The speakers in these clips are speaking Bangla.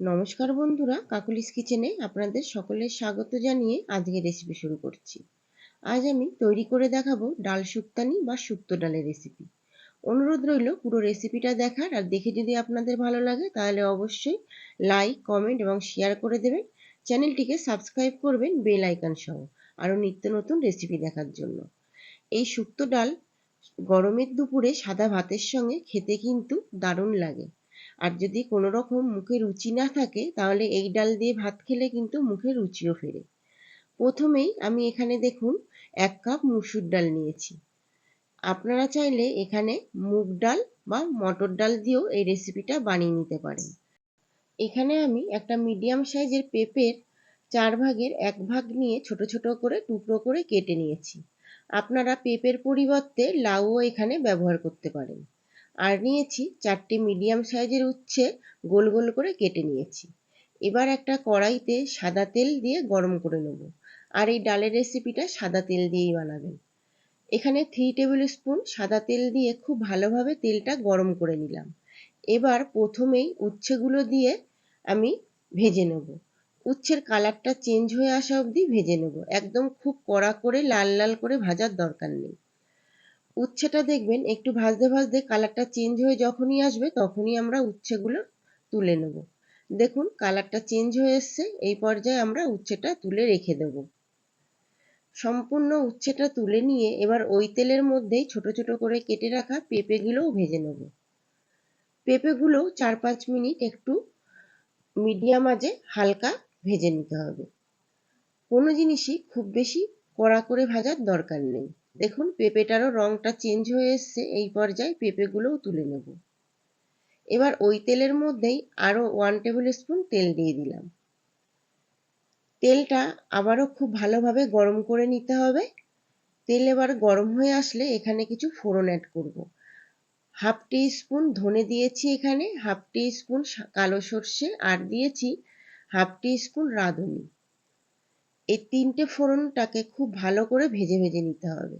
নমস্কার বন্ধুরা, কাকুলিস কিচেনে আপনাদের সকলের স্বাগত জানিয়ে আজকে রেসিপি শুরু করছি। আজ আমি তৈরি করে দেখাবো ডাল শুক্তানি বা শুক্তো ডালের রেসিপি অনুরোধ রইল পুরো রেসিপিটা দেখার, আর দেখে যদি আপনাদের ভালো লাগে তাহলে অবশ্যই লাইক কমেন্ট এবং শেয়ার করে দেবেন। চ্যানেলটিকে সাবস্ক্রাইব করবেন বেল আইকন সহ, আরও নিত্য নতুন রেসিপি দেখার জন্য। এই শুক্তো ডাল গরমের দুপুরে সাদা ভাতের সঙ্গে খেতে কিন্তু দারুণ লাগে। আর যদি কোনো রকম মুখে রুচি না থাকে, তাহলে এই ডাল দিয়ে ভাত খেলে কিন্তু মুখে রুচিও ফেরে। প্রথমেই আমি এখানে দেখুন, এক কাপ মুসুর ডাল নিয়েছি। আপনারা চাইলে এখানে মুগ ডাল বা মটর ডাল দিয়েও এই রেসিপিটা বানিয়ে নিতে পারেন। এখানে আমি একটা মিডিয়াম সাইজের পেঁপের চার ভাগের এক ভাগ নিয়ে ছোট ছোট করে টুকরো করে কেটে নিয়েছি। আপনারা পেঁপের পরিবর্তে লাউও এখানে ব্যবহার করতে পারেন। আর নিয়েছি চারটে মিডিয়াম সাইজের উচ্ছে গোল গোল করে কেটে নিয়েছি। এবার একটা কড়াইতে সাদা তেল দিয়ে গরম করে নেব। আর এই ডালের রেসিপিটা সাদা তেল দিয়েই বানাবেন। এখানে থ্রি টেবিল স্পুন সাদা তেল দিয়ে খুব ভালোভাবে তেলটা গরম করে নিলাম। এবার প্রথমেই উচ্ছেগুলো দিয়ে আমি ভেজে নেব। উচ্ছের কালারটা চেঞ্জ হয়ে আসা অবধি ভেজে নেব। একদম খুব কড়া করে লাল লাল করে ভাজার দরকার নেই। উচ্ছেটা দেখবেন, একটু ভাজতে ভাজতে কালারটা চেঞ্জ হয়ে যখনই আসবে, তখনই আমরা উচ্ছেগুলো তুলে নেব। দেখুন, কালারটা চেঞ্জ হয়ে এসছে, এই পর্যায়ে আমরা উচ্ছেটা তুলে রেখে দেব। সম্পূর্ণ উচ্ছেটা তুলে নিয়ে এবার ওই তেলের মধ্যেই ছোট ছোট করে কেটে রাখা পেঁপেগুলোও ভেজে নেব। পেঁপেগুলো চার পাঁচ মিনিট একটু মিডিয়াম আজে হালকা ভেজে নিতে হবে। কোনো জিনিসই খুব বেশি কড়া করে ভাজার দরকার নেই। দেখুন, পেঁপেটারও রঙটা চেঞ্জ হয়ে এসছে, এই পর্যায়ে পেঁপেগুলোও তুলে নেব। এবার ওই তেলের মধ্যেই আরও ওয়ান টেবিল স্পুন তেল দিয়ে দিলাম। তেলটা আবারও খুব ভালোভাবে গরম করে নিতে হবে। তেল এবার গরম হয়ে আসলে এখানে কিছু ফোড়ন অ্যাড করব। হাফ টি স্পুন ধনে দিয়েছি এখানে, হাফ টি স্পুন কালো সর্ষে, আর দিয়েছি হাফ টি স্পুন রাঁধুনি। এই তিনটে ফোড়নটাকে খুব ভালো করে ভেজে ভেজে নিতে হবে।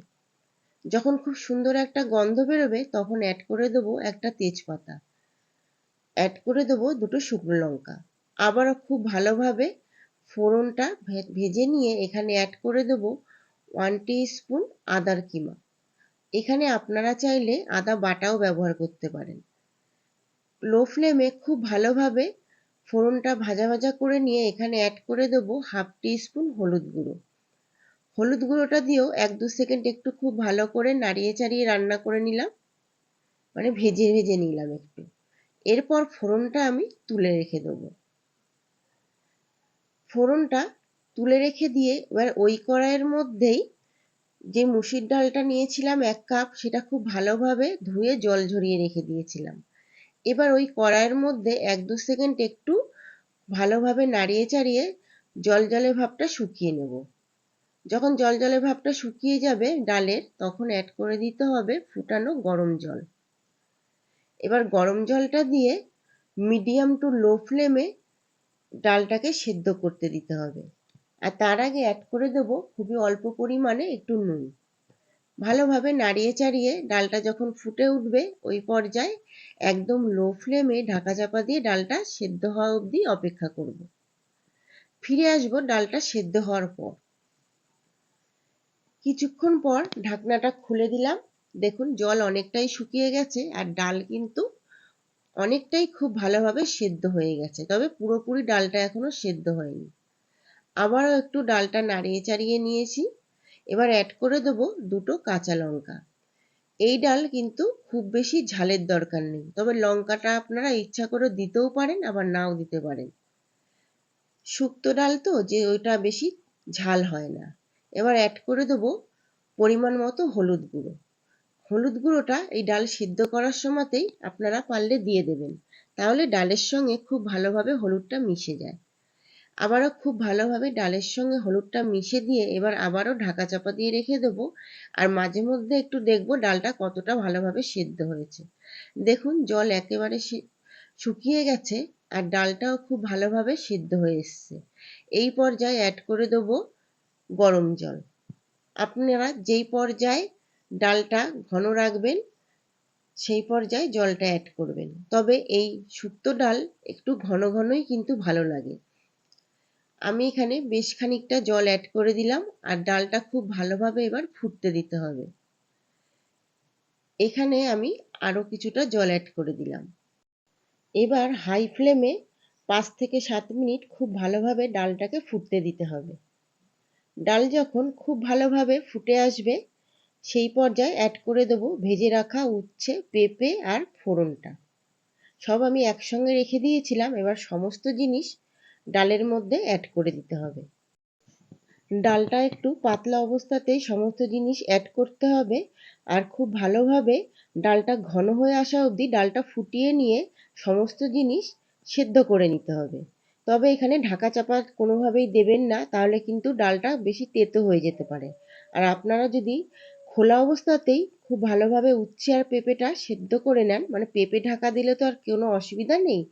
যখন খুব সুন্দর একটা গন্ধ বেরোবে, তখন অ্যাড করে দেবো একটা তেজপাতা। অ্যাড করে দেবো দুটো শুকনো লঙ্কা। আবারও খুব ভালোভাবে ফোড়নটা ভেজে নিয়ে এখানে অ্যাড করে দেবো ওয়ান স্পুন আদার কিমা। এখানে আপনারা চাইলে আদা বাটাও ব্যবহার করতে পারেন। লো ফ্লেমে খুব ভালোভাবে ফোড়নটা ভাজা ভাজা করে নিয়ে এখানে অ্যাড করে দেবো হাফ স্পুন হলুদ গুঁড়ো। হলুদ গুঁড়োটা দিয়েও এক দু সেকেন্ড একটু খুব ভালো করে নাড়িয়ে চাড়িয়ে রান্না করে নিলাম। মানে ভেজে ভেজে নিলাম একটু। এরপর ফোড়নটা আমি তুলে রেখে দেবো। ফোড়নটা তুলে রেখে দিয়ে এবার ওই কড়াইয়ের মধ্যেই যে মুসির ডালটা নিয়েছিলাম এক কাপ, সেটা খুব ভালোভাবে ধুয়ে জল ঝরিয়ে রেখে দিয়েছিলাম। এবার ওই কড়াইয়ের মধ্যে এক দু সেকেন্ড একটু ভালোভাবে নাড়িয়ে চাড়িয়ে জল জলে ভাবটা শুকিয়ে নেব। যখন জল জলে ভাবটা শুকিয়ে যাবে ডালের, তখন অ্যাড করে দিতে হবে ফুটানো গরম জল। এবার গরম জলটা দিয়ে মিডিয়াম টু লো ফ্লেমে ডালটাকে সেদ্ধ করতে দিতে হবে। আর তার আগে অ্যাড করে দেবো খুবই অল্প পরিমাণে একটু নুন। ভালোভাবে নাড়িয়ে চাড়িয়ে ডালটা যখন ফুটে উঠবে, ওই পর্যায়ে একদম লো ফ্লেমে ঢাকা চাপা দিয়ে ডালটা সেদ্ধ হওয়া অবধি অপেক্ষা করব। ফিরে আসব ডালটা সেদ্ধ হওয়ার পর। কিছুক্ষণ পর ঢাকনাটা খুলে দিলাম। দেখুন, জল অনেকটাই শুকিয়ে গেছে আর ডাল কিন্তু অনেকটাই খুব ভালোভাবে সেদ্ধ হয়ে গেছে, তবে পুরোপুরি ডালটা এখনও সেদ্ধ হয়নি। আবারও একটু ডালটা নাড়িয়ে চাড়িয়ে নিয়েছি। এবার অ্যাড করে দেবো দুটো কাঁচা লঙ্কা। এই ডাল কিন্তু খুব বেশি ঝালের দরকার নেই, তবে লঙ্কাটা আপনারা ইচ্ছা করে দিতেও পারেন, আবার নাও দিতে পারেন। শুক্তো ডাল তো, যে ওইটা বেশি ঝাল হয় না। এবার অ্যাড করে দেবো পরিমাণ মতো হলুদ গুঁড়ো। হলুদ গুঁড়োটা এই ডাল সিদ্ধ করার সময়তেই আপনারা পারলে দিয়ে দেবেন। তাহলে ডালের সঙ্গে খুব ভালোভাবে হলুদটা মিশে যায়। আবারও খুব ভালোভাবে ডালের সঙ্গে হলুদটা মিশে দিয়ে এবার আবারও ঢাকা চাপা দিয়ে রেখে দেবো। আর মাঝে মধ্যে একটু দেখব ডালটা কতটা ভালোভাবে সেদ্ধ হয়েছে। দেখুন, জল একেবারে শুকিয়ে গেছে আর ডালটাও খুব ভালোভাবে সেদ্ধ হয়ে এসছে। এই পর্যায়ে অ্যাড করে দেবো গরম জল। আপনারা যেই পর্যায়ে ডালটা ঘন রাখবেন, সেই পর্যায়ে জলটা অ্যাড করবেন। তবে এই শুক্তো ডাল একটু ঘন ঘনই কিন্তু ভালো লাগে। আমি এখানে বেশ খানিকটা জল অ্যাড করে দিলাম, আর ডালটা খুব ভালোভাবে এবার ফুটতে দিতে হবে। এখানে আমি আরও কিছুটা জল অ্যাড করে দিলাম। এবার হাই ফ্লেমে পাঁচ থেকে সাত মিনিট খুব ভালোভাবে ডালটাকে ফুটতে দিতে হবে। ডাল যখন খুব ভালোভাবে ফুটে আসবে, সেই পর্যায়ে অ্যাড করে দেবো ভেজে রাখা উচ্ছে, পেঁপে আর ফোড়নটা। সব আমি একসঙ্গে রেখে দিয়েছিলাম, এবার সমস্ত জিনিস ডালের মধ্যে অ্যাড করে দিতে হবে। ডালটা একটু পাতলা অবস্থাতেই সমস্ত জিনিস অ্যাড করতে হবে আর খুব ভালোভাবে ডালটা ঘন হয়ে আসা অবধি ডালটা ফুটিয়ে নিয়ে সমস্ত জিনিস সেদ্ধ করে নিতে হবে। তবে এখানে ঢাকা চাপা কোনোভাবেই দেবেন না, তাহলে কিন্তু ডালটা বেশি তেতো হয়ে যেতে পারে। আর আপনারা যদি খোলা অবস্থাতেই খুব ভালোভাবে উচ্ছে আর পেঁপেটা সেদ্ধ করে নেন মানে পেঁপে ঢাকা দিলে তো আর কোনো অসুবিধা নেই,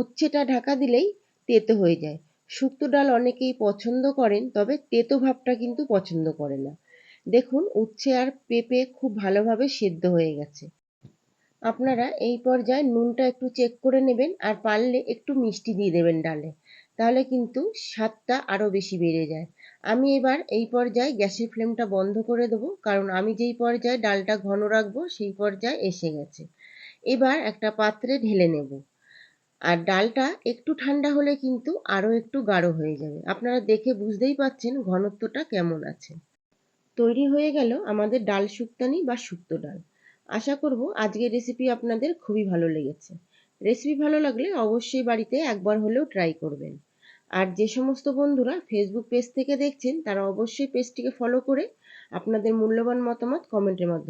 উচ্ছেটা ঢাকা দিলেই তেতো হয়ে যায়। শুক্তো ডাল অনেকেই পছন্দ করেন, তবে তেতো ভাবটা কিন্তু পছন্দ করে না। দেখুন, উচ্ছে আর পেঁপে খুব ভালোভাবে সেদ্ধ হয়ে গেছে। আপনারা এই পর্যায়ে নুনটা একটু চেক করে নেবেন আর পারলে একটু মিষ্টি দিয়ে দেবেন ডালে। তাহলে কিন্তু স্বাদটা আরও বেশি বেড়ে যায়। আমি এবার এই পর্যায়ে গ্যাসের ফ্লেমটা বন্ধ করে দেবো, কারণ আমি যেই পর্যায়ে ডালটা ঘন রাখব, সেই পর্যায়ে এসে গেছে। এবার একটা পাত্রে ঢেলে নেব। আর ডালটা একটু ঠান্ডা হলে কিন্তু আরও একটু গাঢ় হয়ে যাবে। আপনারা দেখে বুঝতেই পাচ্ছেন ঘনত্বটা কেমন আছে। তৈরি হয়ে গেল আমাদের ডাল শুক্তানি বা শুক্তো ডাল। আশা করব আজকের রেসিপি আপনাদের খুবই ভালো লেগেছে। রেসিপি ভালো লাগলে অবশ্যই বাড়িতে একবার হলেও ট্রাই করবেন। আর যে সমস্ত বন্ধুরা ফেসবুক পেজ থেকে দেখছেন তারা অবশ্যই পেজটিকে ফলো করে আপনাদের মূল্যবান মতামত কমেন্টের মাধ্যমে